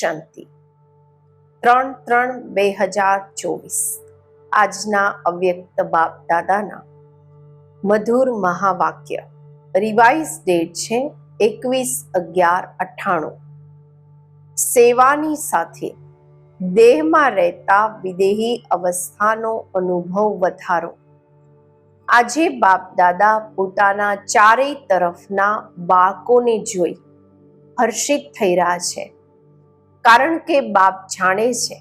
શાંતિ. ત્રણ ત્રણ બે હજાર ચોવીસ. આજના અવ્યક્ત બાપ દાદાના મધુર મહાવાક્ય. રિવાઇઝ ડેટ છે એકવીસ અગિયાર અઠ્ઠાણું. સેવાની સાથે દેહમાં રહેતા વિદેહી અવસ્થાનો અનુભવ વધારો. આજે બાપ દાદા પોતાના ચારેય તરફના બાળકોને જોઈ હર્ષિત થઈ રહ્યા છે. કારણ કે બાપ જાણે છે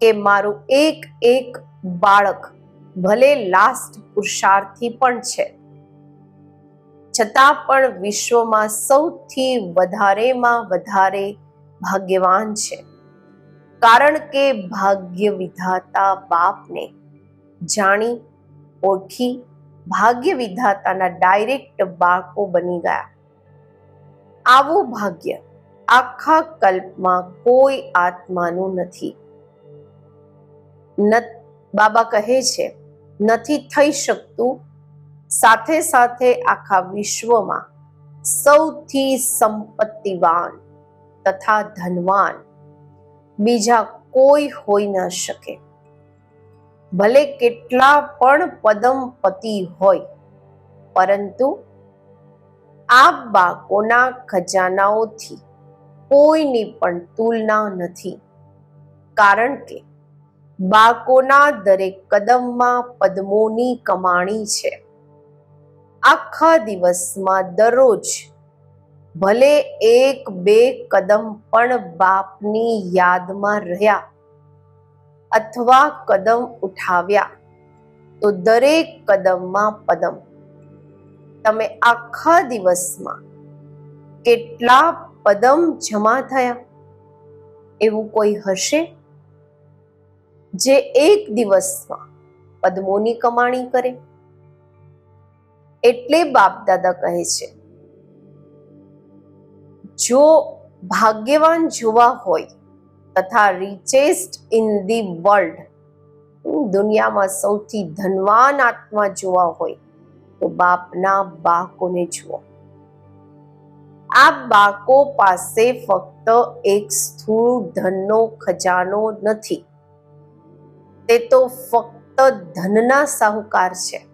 કે મારું એક એક બાળક ભલે લાસ્ટ પુરુષાર્થી પણ છે. છતાં પણ વિશ્વમાં સૌથી વધારેમાં વધારે ભાગ્યવાન છે. કારણ કે ભાગ્ય વિધાતા બાપને જાણી, ઓળખી ભાગ્ય વિધાતાના ડાયરેક્ટ બાળકો બની ગયા. આવું ભાગ્ય આખા કલ્પમાં કોઈ આત્માનું નથી. બાબા કહે છે, નથી થઈ શકતું. સાથે સાથે આખા વિશ્વમાં સૌથી સંપત્તિવાન તથા ધનવાન બીજા કોઈ હોઈ ન શકે. ભલે કેટલા પણ પદમપતિ હોય, પરંતુ આ બાળકોના ખજાનાઓથી કોઈની પણ તુલના નથી. કારણ કે બાકોના દરેક કદમમાં પદ્મોની કમાણી છે. આખા દિવસમાં દરરોજ ભલે એક બે કદમ પણ બાપની યાદમાં રહ્યા અથવા કદમ ઉઠાવ્યા, તો દરેક કદમમાં પદમ. તમે આખા દિવસમાં કેટલા પદમ જમા થયા. એવું કોઈ હશે? જે એક દિવસમાં પદ્મોની કમાણી કરે. એટલે બાપ દાદા કહે છે, જો ભાગ્યવાન જોવા હોય તથા રિચેસ્ટ ઇન ધી વર્લ્ડ દુનિયામાં સૌથી ધનવાન આત્મા જોવા હોય તો બાપના બાળકોને જુઓ. આ બાળકો પાસે ફક્ત એક સ્થૂળ ધનનો ખજાનો નથી. તે તો ફક્ત ધનના સાહુકાર છે.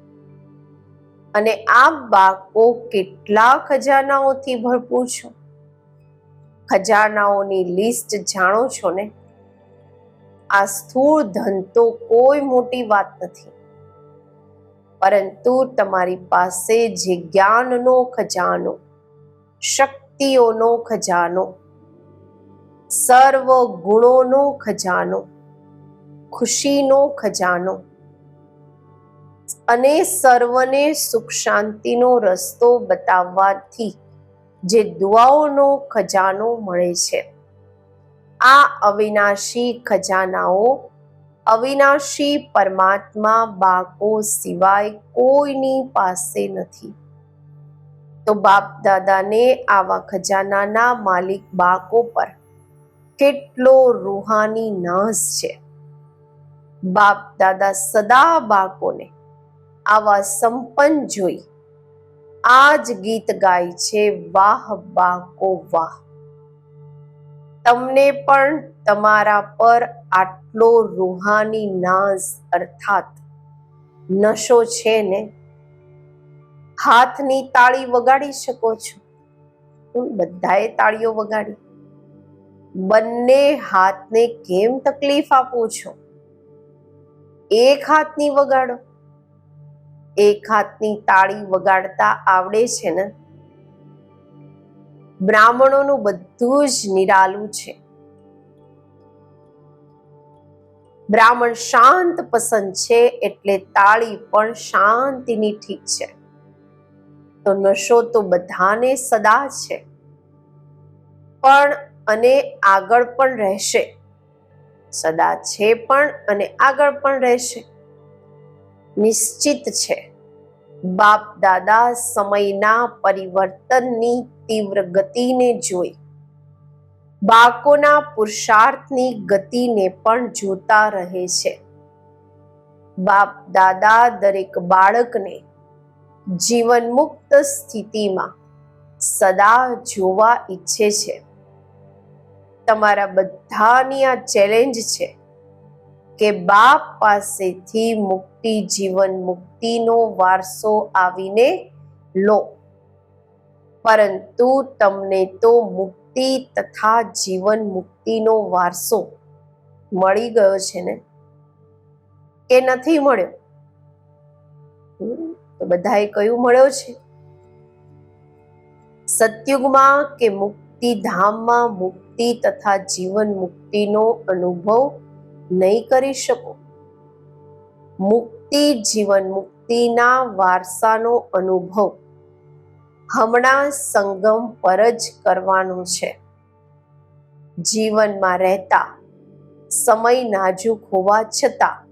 અને આ બાળકો કેટલા ખજાનાઓથી ભરપૂર છો? ખજાનાઓની લિસ્ટ જાણો છો ને? આ સ્થૂળ ધન તો કોઈ મોટી વાત નથી. પરંતુ તમારી પાસે જે જ્ઞાનનો ખજાનો શક્તિઓનો ખજાનો. સર્વ ગુણોનો ખજાનો. ખુશીનો ખજાનો. અને સર્વને સુખ શાંતિનો રસ્તો બતાવવાથી જે દુઆઓનો ખજાનો મળે છે. આ અવિનાશી ખજાનાઓ અવિનાશી પરમાત્મા બાકો સિવાય કોઈની પાસે નથી. તો બાપ દાદાને આવા ખજાનાના માલિક બાળકો પર કેટલો રૂહાની નાશ છે. બાપ દાદા સદા બાળકોને આવા સંપન્ન જોઈ આ જ ગીત ગાય છે, વાહ, બાકો, વાહ. તમને પણ તમારા પર આટલો રૂહાની નાઝ અર્થાત નશો છે ને? હાથની તાળી વગાડી શકો છો. બધાએ તાળીઓ વગાડી. બંને હાથને કેમ તકલીફ આપો છો? એક હાથની વગાડો. એક હાથની તાળી વગાડતા આવડે છે ને? બ્રાહ્મણોનું બધું જ નિરાલું છે. બ્રાહ્મણ શાંત પસંદ છે એટલે તાળી પણ શાંતિની ઠીક છે. તો નશો તો બધાને સદા છે. પણ અને આગળ પણ રહેશે. સદા છે પણ અને આગળ પણ રહેશે. નિશ્ચિત છે. બાપ દાદા સમયના પરિવર્તનની તીવ્ર ગતિને જોઈ. બાળકોના પુરુષાર્થની ગતિને પણ જોતા રહે છે. બાપ દાદા દરેક બાળકને જીવન મુક્ત સ્થિતિમાં સદા જોવા ઈચ્છે છે. તમારા બધાની આ ચેલેન્જ છે કે બાપ પાસેથી મુક્તિ, જીવન મુક્તિનો વારસો આવીને લો. પરંતુ તમને તો મુક્તિ તથા જીવન મુક્તિનો વારસો મળી ગયો છે ને? કે નથી મળ્યો? તો બધાએ કયું મળ્યો છે? સતયુગમાં કે મુક્તિધામમાં મુક્તિ તથા જીવન મુક્તિનો અનુભવ નહીં કરી શકો? મુક્તિ જીવન મુક્તિના વારસાનો અનુભવ હમણાં સંગમ પર જ કરવાનો છે. જીવનમાં રહેતા, સમય નાજુક હોવા છતાં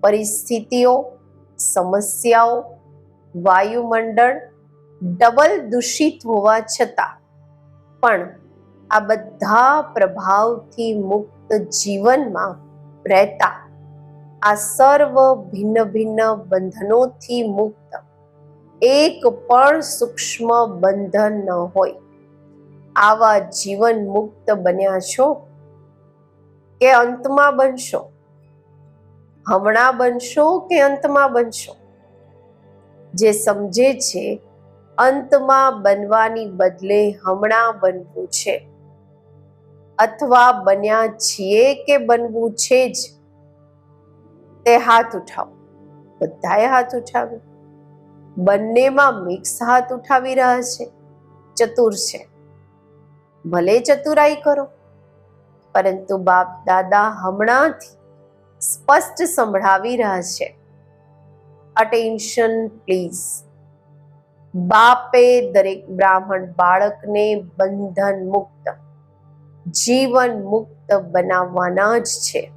પરિસ્થિતિઓ સમસ્યાઓ, વાયુમંડળ ડબલ દૂષિત હોવા છતાં પણ આ બધા પ્રભાવથી મુક્ત જીવનમાં રહેતા આ સર્વ ભિન્ન ભિન્ન બંધનોથી મુક્ત એક પણ સૂક્ષ્મ બંધન ન હોય. આવા જીવન મુક્ત બન્યા છો કે અંતમાં બનશો? હમણાં બનશો કે અંતમાં બનશો? જે સમજે છે, અંતમાં બનવાની બદલે હમણાં બનવું છે. અથવા બન્યા છીએ કે બનવું છે જ? તે હાથ ઉઠાવો. બધાએ હાથ ઉઠાવ્યો. બંનેમાં મિક્સ હાથ ઉઠાવી રહ્યા છે. ચતુર છે. ભલે ચતુરાઈ કરો. પરંતુ બાપ દાદા હમણાંથી સ્પષ્ટ સંભળાવી રહ્યા છે. અટેન્શન પ્લીઝ બાપે દરેક બ્રાહ્મણ બાળકને બંધન મુક્ત, જીવન મુક્ત બનાવવાના જ છે.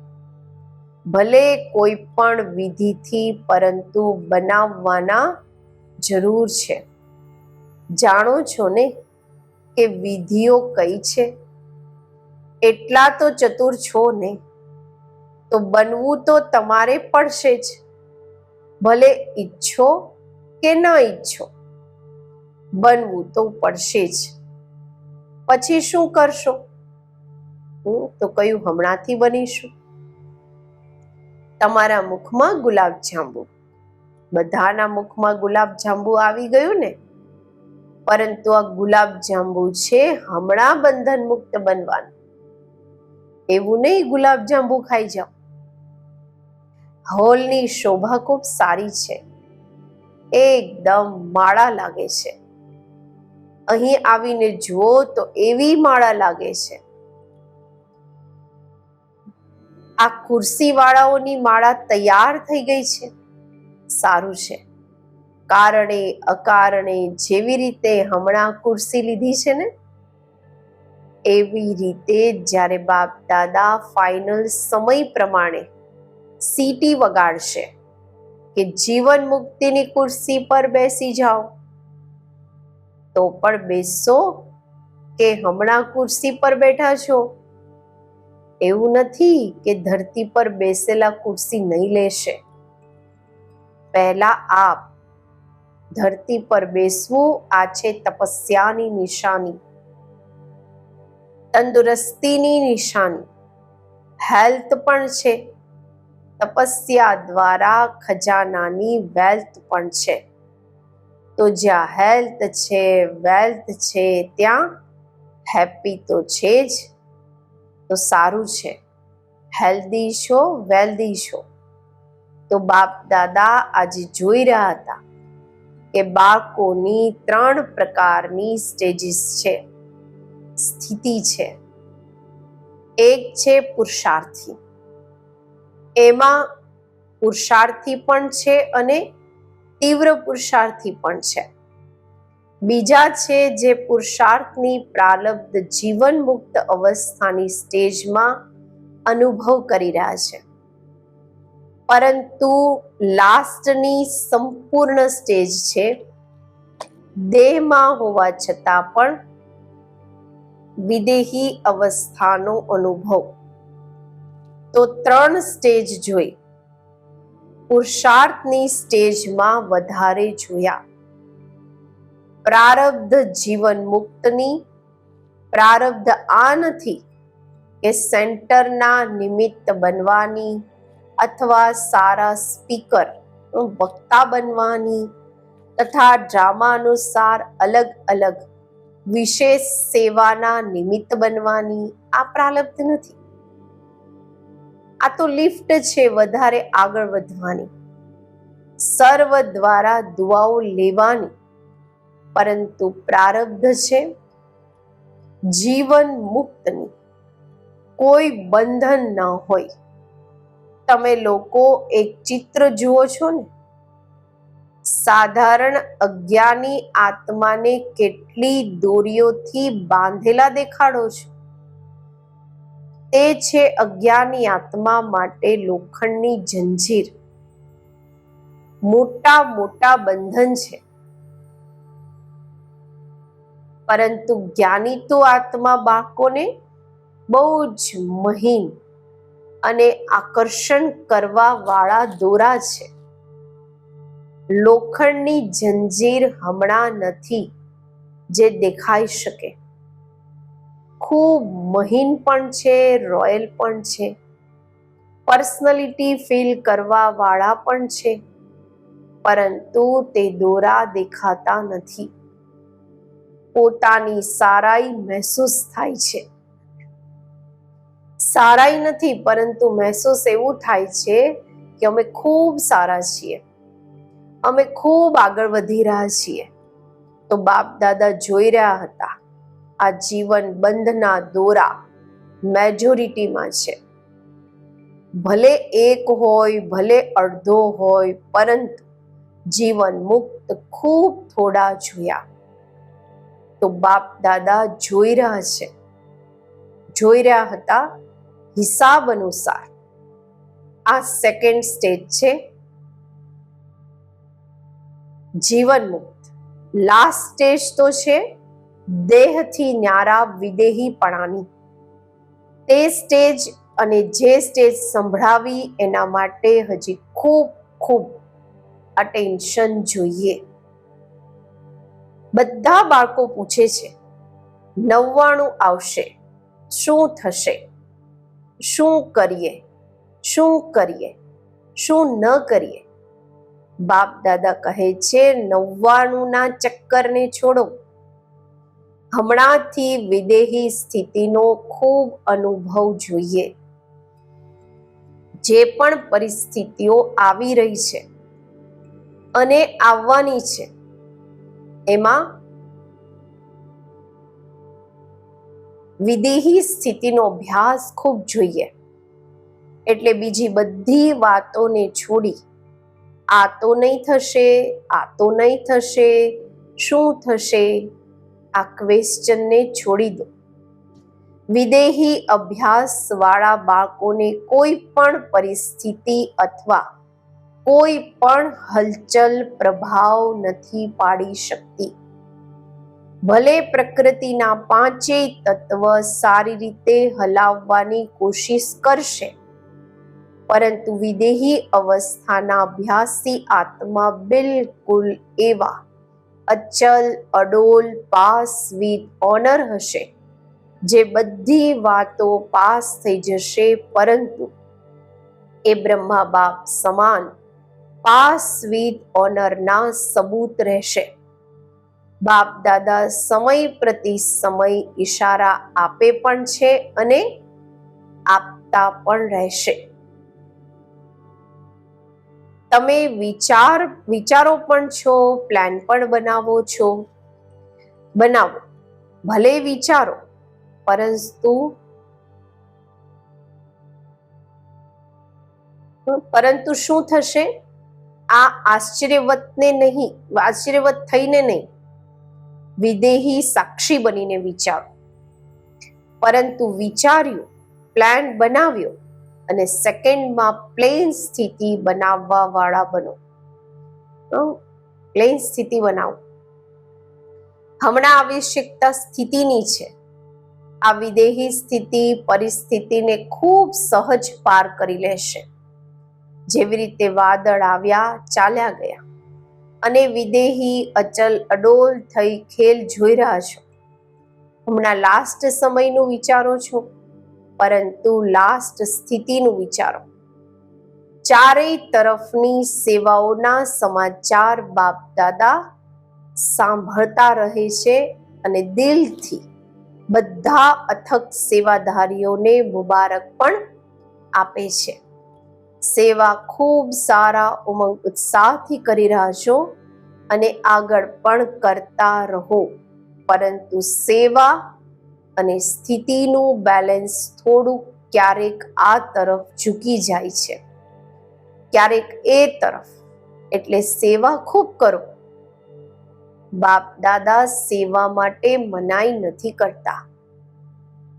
ભલે કોઈ પણ વિધિથી પરંતુ બનાવવાના જરૂર છે. જાણો છો ને કે વિધિઓ કઈ છે? એટલા તો ચતુર છો ને. તો બનવું તો તમારે પડશે જ. ભલે ઈચ્છો કે ન ઈચ્છો, બનવું તો પડશે જ. પછી શું કરશો? હું તો કયું હમણાંથી બનીશું? તમારા મુખમાં ગુલાબ જાંબુ. બધાના મુખમાં ગુલાબ જાંબુ આવી ગયું ને? પરંતુ આ ગુલાબ જાંબુ છે હમણાં બંધન મુક્ત બનવાનું. એવું નહીં ગુલાબ જાંબુ ખાઈ જાઓ. હોલની શોભા ખૂબ સારી છે. એકદમ માળા લાગે છે. અહીં આવીને જુઓ તો એવી માળા લાગે છે. આ ખુરશી વાળાઓની માળા તૈયાર થઈ ગઈ છે. સારું છે. કારણે, અકારણે જેવી રીતે હમણાં ખુરશી લીધી છે ને, એવી રીતે જ્યારે બાપ દાદા ફાઇનલ સમય પ્રમાણે સીટી વગાડશે કે જીવન મુક્તિની ખુરશી પર બેસી જાઓ. તો પણ બેસો કે હમણાં ખુરશી પર બેઠા છો. એવું નથી કે ધરતી પર બેસેલા ખુરશી નહીં લેશે. પહેલા આપ ધરતી પર બેસવું આ છે તપસ્યાની નિશાની. તંદુરસ્તીની નિશાની. હેલ્થ પણ છે. તપસ્યા દ્વારા ખજાનાની વેલ્થ પણ છે. તો જ્યાં હેલ્થ છે વેલ્થ છે, ત્યાં હેપી તો છે જ. તો સારું છે. હેલ્ધી છો વેલ્ધી છો. તો બાપ દાદા આજે જોઈ રહ્યા હતા કે બાળકોની ત્રણ પ્રકારની સ્ટેજીસ છે. સ્થિતિ છે. એક છે પુરુષાર્થી. એમાં પુરુષાર્થી પણ છે અને તીવ્ર પુરુષાર્થી પણ છે. બીજા છે જે પુરુષાર્થની પ્રારબ્ધ જીવન મુક્ત અવસ્થાની સ્ટેજમાં અનુભવ કરી રહ્યા છે. પરંતુ લાસ્ટની સંપૂર્ણ સ્ટેજ છે દેહમાં હોવા છતાં પણ વિદેહી અવસ્થાનો અનુભવ. તો ત્રણ સ્ટેજ જોઈ. પુરુષાર્થની સ્ટેજમાં વધારે જોયા. પ્રારબ્ધ જીવન મુક્તની પ્રારબ્ધ આ નથી કે સેન્ટરના નિમિત્ત બનવાની અથવા સારા સ્પીકર વક્તા બનવાની તથા ડ્રામા અનુસાર અલગ અલગ વિશેષ સેવાના નિમિત્ત બનવાની આ પ્રાલબ્ધ નથી. આ તો લિફ્ટ છે વધારે આગળ વધવાની. સર્વ દ્વારા દુઆઓ લેવાની, પરંતુ પ્રારબ્ધ છે જીવન મુક્તની. કોઈ બંધન ન હોય. તમે લોકો એક ચિત્ર જુઓ છો ને? સાધારણ અજ્ઞાની આત્માને કેટલી દોરીઓથી બાંધેલા દેખાડો છો. તે છે અજ્ઞાની આત્મા માટે લોખંડની જંજીર. મોટા મોટા બંધન છે. પરંતુ જ્ઞાની તો આત્મા બાળકોને બહુ જ મહીન અને આકર્ષણ કરવા વાળા દોરા છે. લોખંડની જંજીર હમણાં નથી જે દેખાઈ શકે. ખૂબ મહીન પણ છે, રોયલ પણ છે. પર્સનલિટી ફીલ કરવા વાળા પણ છે, પરંતુ તે દોરા દેખાતા નથી. પોતાની સારાઈ મહેસૂસ થાય છે. સારાઈ નથી, પરંતુ મહેસૂસ એવું થાય છે કે અમે ખૂબ સારા છીએ. અમે ખૂબ આગળ વધી રહ્યા છીએ. તો બાપ દાદા જોઈ રહ્યા હતા. આ જીવન બંધના દોરા મેજોરિટીમાં છે. ભલે એક હોય, ભલે અડધો હોય, પરંતુ જીવન મુક્ત ખૂબ થોડા જોયા. તો બાપ દાદા જોઈ રહ્યા છે. જોઈ રહ્યા હતા હિસાબ અનુસાર. આ સેકન્ડ સ્ટેજ છે. જીવન મુક્ત. લાસ્ટ સ્ટેજ તો છે. દેહથી ન્યારા વિદેહીપણાની. તે સ્ટેજ અને જે સ્ટેજ સંભળાવી એના માટે હજી ખૂબ ખૂબ અટેન્શન જોઈએ. બધા બાળકો પૂછે છે, નવ્વાણું આવશે, શું થશે? શું કરીએ? શું કરીએ? શું ન કરીએ? બાપ દાદા કહે છે, નવ્વાણુંના ચક્કરને છોડો. હમણાંથી વિદેહી સ્થિતિનો ખૂબ અનુભવ જોઈએ. જે પણ પરિસ્થિતિઓ આવી રહી છે અને આવવાની છે, એમાં વિદેહી સ્થિતિનો અભ્યાસ ખૂબ જોઈએ. એટલે બીજી બધી વાતોને છોડી, આ તો નહીં થશે, આ તો નહીં થશે, શું થશે આ ક્વેશ્ચનને છોડી દો. વિદેહી અભ્યાસવાળા બાળકોને કોઈ પણ પરિસ્થિતિ અથવા કોઈ પણ હલચલ પ્રભાવ નથી પાડી શકતી. ભલે પ્રકૃતિના પાંચેય તત્વ સારી રીતે હલાવવાની કોશિશ કરશે, પરંતુ વિદેહી અવસ્થાના અભ્યાસી આત્મા બિલકુલ એવા અચલ, અડોલ પાસ વિથ ઓનર હશે. જે બધી વાતો પાસ થઈ જશે, પરંતુ એ બ્રહ્મા બાપ સમાન પાસ વિથ ઓનરના સબૂત રહેશે. બાપ દાદા સમય પ્રતિ સમય ઈશારા આપે પણ છે અને આપતા પણ રહેશે. તમે વિચાર, વિચારો પણ છો પ્લાન પણ બનાવો છો. બનાવો. ભલે વિચારો, પરંતુ પરંતુ શું થશે? આ આશ્ચર્યવતને નહીં, આશ્ચર્યવત થઈને નહીં. વિદેહી સાક્ષી બનીને વિચારો. પરંતુ વિચાર્યું પ્લાન બનાવ્યો અને સેકન્ડમાં પ્લેન સ્થિતિ બનાવવા વાળા બનો પ્લેન સ્થિતિ બનાવો. હમણાં આવશ્યકતા સ્થિતિની છે. આ વિદેહી સ્થિતિ પરિસ્થિતિને ખૂબ સહજ પાર કરી લેશે. જેવી રીતે વાદળ આવ્યા, ચાલ્યા ગયા. અને વિદેહી અચલ અડોલ થઈ ખેલ જોઈ રહ્યા છો. હમણાં લાસ્ટ સમયનું વિચારો છો. પરંતુ લાસ્ટ સ્થિતિનું વિચારો. ચારેય તરફની સેવાઓના સમાચાર બાપ દાદા સાંભળતા રહે છે અને દિલથી બધા અથક સેવાધારીઓને મુબારક પણ આપે છે. સેવા ખૂબ સારા ઉમંગ ઉત્સાહથી કરી રહ્યા છો અને આગળ પણ કરતા રહો. પરંતુ સેવા અને સ્થિતિનું બેલેન્સ થોડું ક્યારેક આ તરફ ઝૂકી જાય છે. ક્યારેક એ તરફ. એટલે સેવા ખૂબ કરો. બાપ, દાદા સેવા માટે મનાઈ નથી કરતા.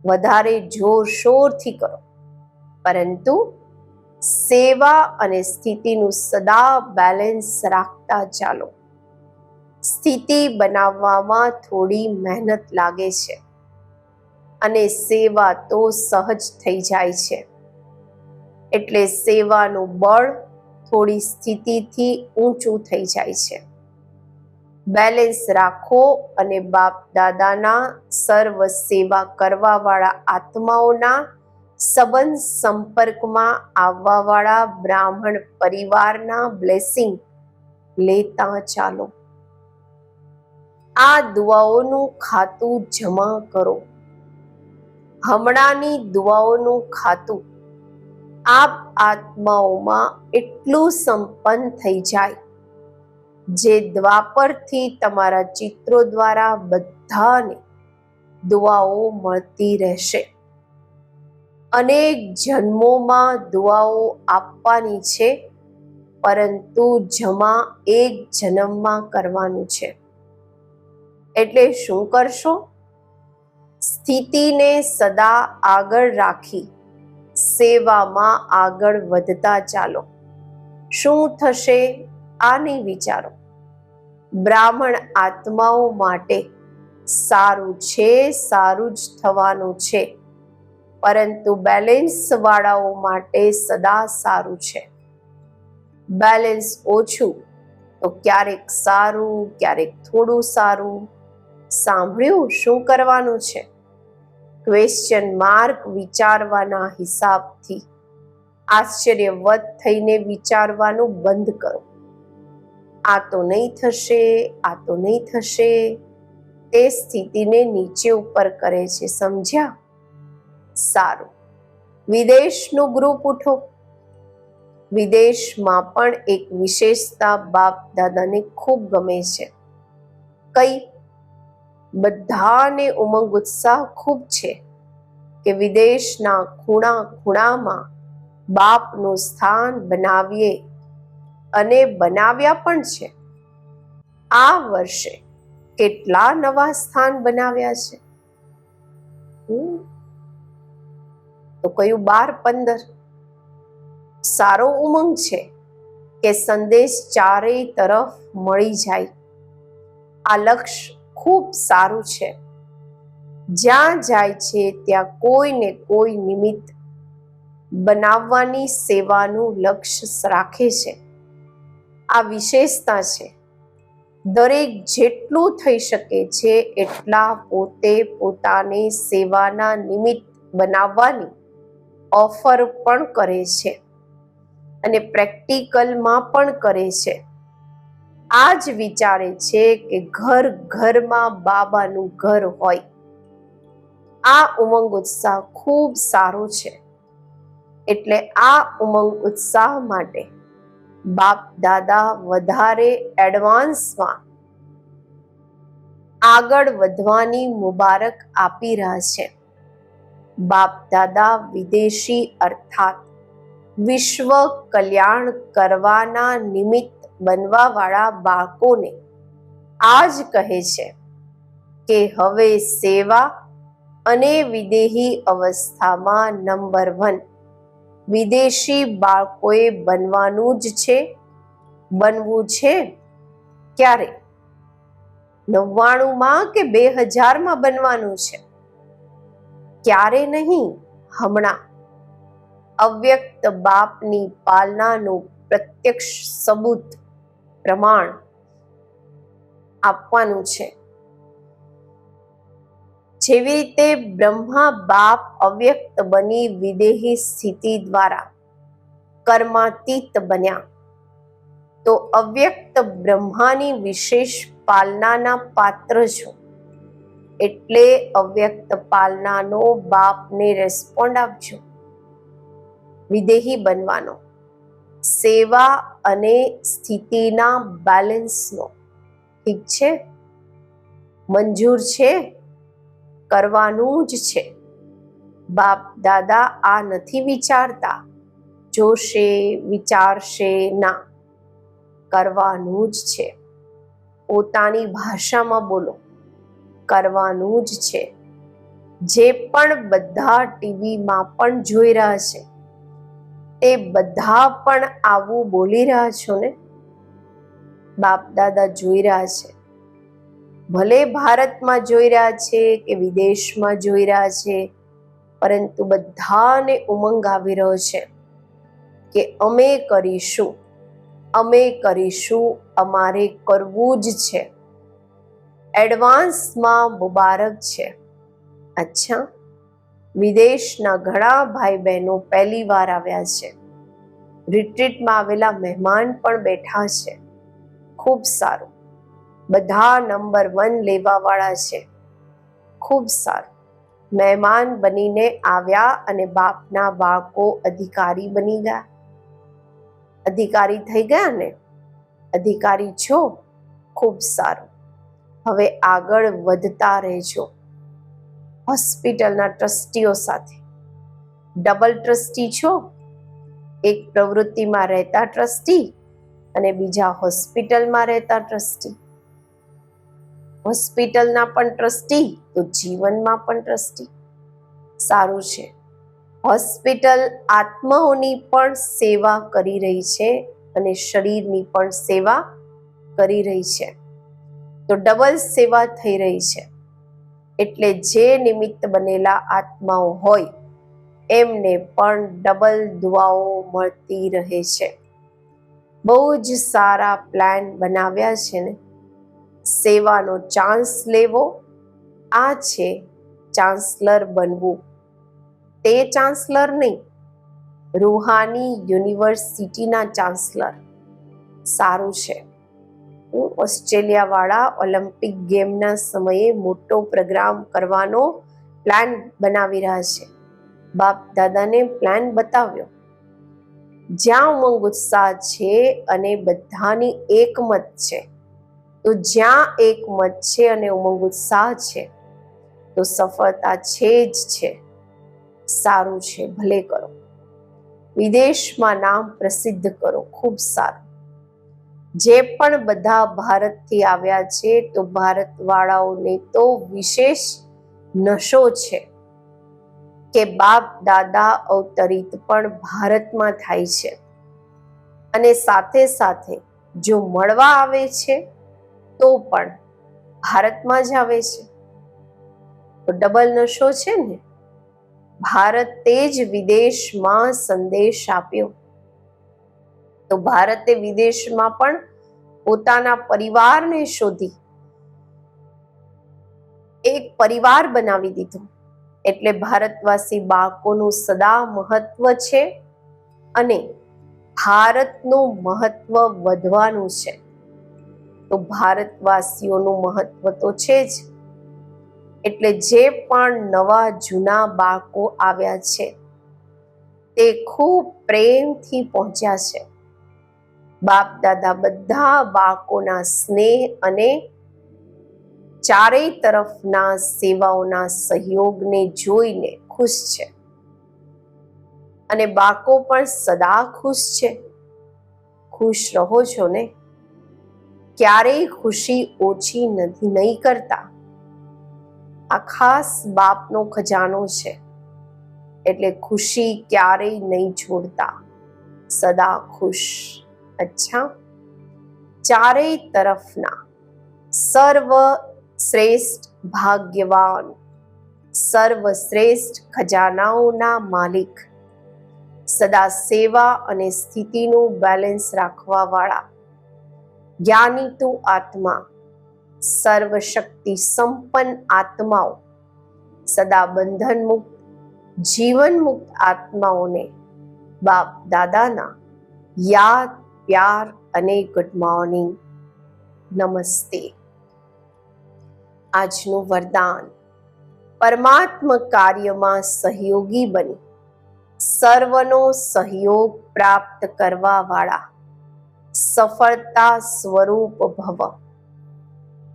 વધારે જોરશોરથી કરો. પરંતુ સેવા અને સ્થિતિનું સદા બેલેન્સ રાખતા ચાલો. સ્થિતિ બનાવવામાં થોડી મહેનત લાગે છે. અને સેવા તો સહજ થઈ જાય છે. એટલે સેવાનું બળ થોડી સ્થિતિથી ઊંચું થઈ જાય છે. બેલેન્સ રાખો અને બાપ દાદાના સર્વ સેવા કરવાવાળા આત્માઓના સંબંધ સંપર્કમાં આવવાવાળા બ્રાહ્મણ પરિવારના બ્લેસિંગ લેતા ચાલો. આ દુઆઓનું ખાતું જમા કરો. હમણાંની દુઆઓનું ખાતું. આપ આત્માઓમાં એટલું સંપન્ન થઈ જાય, જે દ્વાપરથી તમારા ચિત્રો દ્વારા બધાને દુઆઓ મળતી રહેશે. અનેક જન્મોમાં દુઆઓ આપવાની છે, પરંતુ જમા એક જન્મમાં કરવાનું છે. એટલે શું કરશો? સ્થિતિને સદા આગળ રાખી, સેવામાં આગળ વધતા ચાલો. શું થશે આને વિચારો. બ્રાહ્મણ આત્માઓ માટે સારું છે, સારું જ થવાનું છે, પરંતુ બેલેન્સ વાળાઓ માટે સદા સારું છે. બેલેન્સ ઓછું તો ક્યારેક સારું, ક્યારેક થોડું સારું. સાંભળ્યું? શું કરવાનું છે? ક્વેશ્ચન માર્ક વિચારવાના હિસાબથી. આશ્ચર્યવત થઈને વિચારવાનું બંધ કરો. આ તો નહીં થશે, આ તો નહીં થશે. તે સ્થિતિને નીચે ઉપર કરે છે, સમજ્યા? સારું. વિદેશનું ગ્રુપ ઉઠો. વિદેશમાં પણ એક વિશેષતા બાપ દાદાને ખૂબ ગમે છે. કઈ બધાને ઉમંગ ઉત્સાહ ખૂબ છે કે વિદેશના ખૂણા ખૂણામાં બાપનું સ્થાન બનાવીએ અને બનાવ્યા પણ છે. આ વર્ષે કેટલા નવા સ્થાન બનાવ્યા છે. તો કયું બાર પંદર? સારો ઉમંગ છે કે સંદેશ ચારેય તરફ મળી જાય. આ લક્ષ્ય ખૂબ સારું છે. જ્યાં જાય છે, ત્યાં કોઈને કોઈ નિમિત્ત બનાવવાની સેવાનું લક્ષ્ય રાખે છે. આ વિશેષતા છે. દરેક જેટલું થઈ શકે છે, એટલા પોતે પોતાની સેવાના નિમિત્ત બનાવવાની ઓફર પણ કરે છે અને પ્રેક્ટિકલમાં પણ કરે છે. આ વિચારે છે કે ઘર ઘરમાં બાબાનું ઘર હોય. આ ઉમંગ ઉત્સાહ ખૂબ સારો છે. એટલે આ ઉમંગ ઉત્સાહ માટે બાપ દાદા વધારે એડવાન્સમાં આગળ વધવાની મુબારક આપી રહ્યા છે. બાપ દાદા વિદેશી અર્થાત વિશ્વ કલ્યાણ કરવાના નિમિત્ત બનવાવાળા બાળકોને આ જ કહે છે કે હવે સેવા અને વિદેહી અવસ્થામાં નંબર વન. વિદેશી બાળકોએ બનવાનું જ છે. બનવું છે ક્યારે? નવ્વાણુંમાં કે બે હજારમાં બનવાનું છે? ક્યારે નહીં? હમણાં. અવ્યક્ત બાપની પાલનાનું પ્રત્યક્ષ સબૂત પ્રમાણ આપવાનું છે. જેવી રીતે બ્રહ્મા બાપ અવ્યક્ત બની વિદેહી સ્થિતિ દ્વારા કર્માતીત બન્યા, તો અવ્યક્ત બ્રહ્માની વિશેષ પાલનાના પાત્ર છો એટલે અવ્યક્ત પાલનાનો બાપને રેસ્પોન્ડ આપજો. વિદેહી બનવાનો. સેવા અને સ્થિતિના બેલેન્સનો ઠીક છે? મંજૂર છે? કરવાનું જ છે. બાપ, દાદા આ નથી વિચારતા. જોશે, વિચારશે ના. કરવાનું જ છે. પોતાની ભાષામાં બોલો. કરવાનું જ છે. જે પણ બધા ટીવીમાં પણ જોઈ રહ્યા છે. તે બધા પણ આવું બોલી રહ્યા છો ને? બાપ દાદા જોઈ રહ્યા છે. ભલે ભારતમાં જોઈ રહ્યા છે કે વિદેશમાં જોઈ રહ્યા છે, પરંતુ બધાને ઉમંગ આવી રહ્યો છે કે અમે કરીશું અમે કરીશું, અમારે કરવું જ છે. એડવાન્સમાં મુબારક છે. અચ્છા. વિદેશના ઘણા ભાઈ બહેનો પહેલી વાર આવ્યા છે. રિટ્રીટમાં આવેલા મહેમાન પણ બેઠા છે. ખૂબ સારું. બધા નંબર વન લેવાવાળા છે. ખૂબ સારું. મહેમાન બનીને આવ્યા અને બાપના બાળકો અધિકારી બની ગયા. અધિકારી થઈ ગયા ને? અધિકારી છો? ખૂબ સારું. હવે આગળ વધતા રહેજો. હોસ્પિટલના ટ્રસ્ટીઓ સાથે. ડબલ ટ્રસ્ટી છો? એક પ્રવૃત્તિમાં રહેતા ટ્રસ્ટી અને બીજા હોસ્પિટલમાં રહેતા ટ્રસ્ટી. હોસ્પિટલના પણ ટ્રસ્ટી, તો જીવનમાં પણ ટ્રસ્ટી. સારું છે. હોસ્પિટલ આત્માઓની પણ સેવા કરી રહી છે અને શરીરની પણ સેવા કરી રહી છે. તો ડબલ સેવા થઈ રહી છે. એટલે જે નિમિત્ત બનેલા આત્માઓ હોય, એમને પણ ડબલ દુઆઓ મળતી રહે છે. બહુ જ સારા પ્લાન બનાવ્યા છે ને. સેવાનો ચાન્સ લેવો, આ છે ચાન્સલર બનવું. તે ચાન્સલર નહીં, રૂહાની યુનિવર્સિટીના ચાન્સલર સારું છે. ઓસ્ટ્રેલિયાવાળા ઓલિમ્પિક ગેમના સમયે મોટો પ્રોગ્રામ કરવાનો પ્લાન બનાવી રહ્યા છે. બાપ દાદાને પ્લાન બતાવ્યો. જ્યાં ઉમંગ ઉત્સાહ છે અને બધાની એકમત છે, તો જ્યાં એકમત છે અને ઉમંગ ઉત્સાહ છે, તો સફળતા છે જ છે. સારું છે, ભલે કરો. વિદેશમાં નામ પ્રસિદ્ધ કરો, ખૂબ સારું. જે પણ બધા ભારતથી આવ્યા છે, તો ભારતવાળાઓને તો વિશેષ નશો છે કે બાપ, દાદા અવતરિત પણ ભારતમાં થાય છે. અને સાથે સાથે જો મળવા આવે છે, તો પણ ભારતમાં જ આવે છે. તો ડબલ નશો છે ને? ભારતે જ વિદેશમાં સંદેશ આપ્યો. તો ભારતે વિદેશમાં પણ પોતાના પરિવારને શોધી એક પરિવાર બનાવી દીધો. એટલે ભારતવાસી બાળકોનું સદા મહત્વ છે અને ભારતનું મહત્વ વધવાનું છે. તો ભારતવાસીઓનું મહત્વ તો છે જ. એટલે જે પણ નવા જૂના બાળકો આવ્યા છે, તે ખૂબ પ્રેમથી પહોંચ્યા છે. બાપ દાદા બધા બાળકોના સ્નેહ અને ચારેય તરફના સેવાઓના સહયોગને જોઈને ખુશ છે. અને બાળકો પણ સદા ખુશ છે. ખુશ રહો છો ને? ક્યારેય ખુશી ઓછી નથી, નહીં કરતા. આ ખાસ બાપનો ખજાનો છે. એટલે ખુશી ક્યારેય નહીં છોડતા. સદા ખુશ. અચ્છા. ચારેય તરફના સર્વ શ્રેષ્ઠ ભાગ્યવાન, સર્વશ્રેષ્ઠ ખજાનાઓના માલિક, સદા સેવા અને સ્થિતિનું બેલેન્સ રાખવા વાળા જ્ઞાની તું આત્મા સર્વશક્તિ સંપન્ન આત્માઓ, સદા બંધન મુક્ત જીવન મુક્ત આત્માઓને બાપ દાદાના યાદ પ્યાર અને ગુડ મોર્નિંગ નમસ્તે. આજનું વરદાન, પરમાત્મ કાર્યમાં સહયોગી બની, સર્વનો સહયોગ પ્રાપ્ત કરવા વાળા સફળતા સ્વરૂપ ભવ.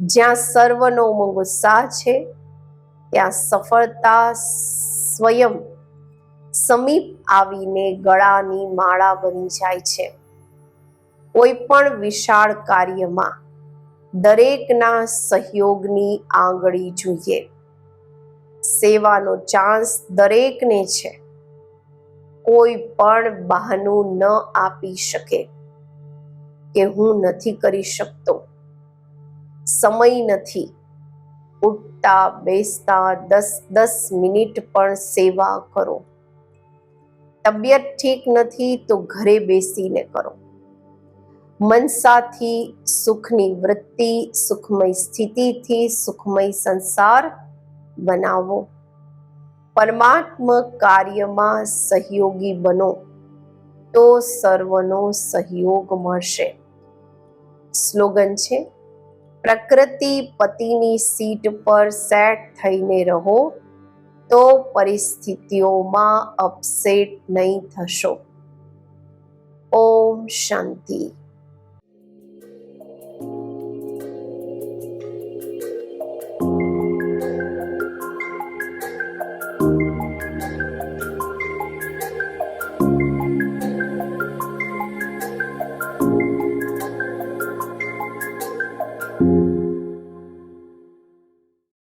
જ્યાં સર્વનો ઉત્સાહ છે, ત્યાં સફળતા સ્વયં સમીપ આવીને ગળાની માળા બની જાય છે. કોઈ પણ વિશાળ કાર્યમાં દરેકના સહયોગની આંગળી જોઈએ. સેવાનો ચાન્સ દરેકને છે. કોઈ પણ બહાનું ન આપી શકે કે હું નથી કરી શકતો. સમય નથી. ઉઠતા, બેસતા, દસ દસ મિનિટ પણ સેવા કરો. તબિયત ઠીક નથી તો ઘરે બેસીને કરો. મનસાથી સુખની વૃત્તિ, સુખમય સ્થિતિથી સુખમય સંસાર બનાવો. પરમાત્મ કાર્યમાં સહયોગી બનો તો સર્વનો સહયોગ મળશે. સ્લોગન છે, પ્રકૃતિ પતિની સીટ પર સેટ થઈને રહો તો પરિસ્થિતિઓમાં અપસેટ નહીં થશો. ઓમ શાંતિ.